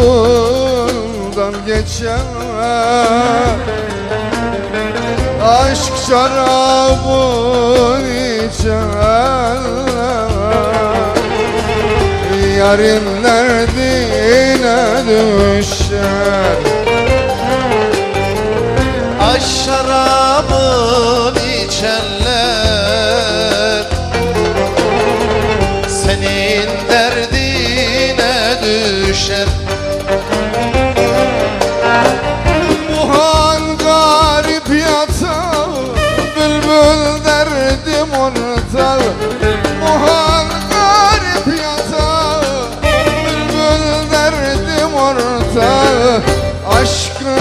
kapından geçer Aşk şarabın içer Yarın derdine düşer. Aş şarabın içenler Senin derdine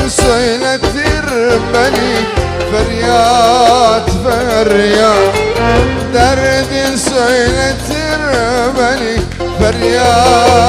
söyletir beni Feryat feryat. Derdin söyletir beni Feryat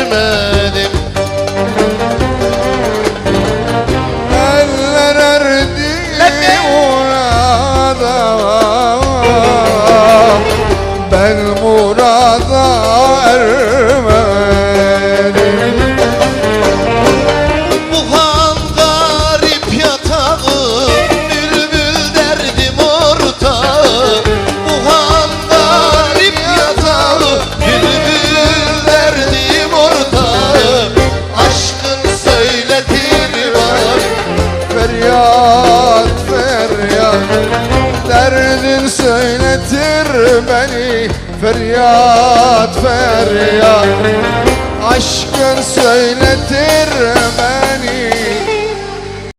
ermedim Eller erdi Ben murada söyletir beni Feryat feryat. Aşkın söyletir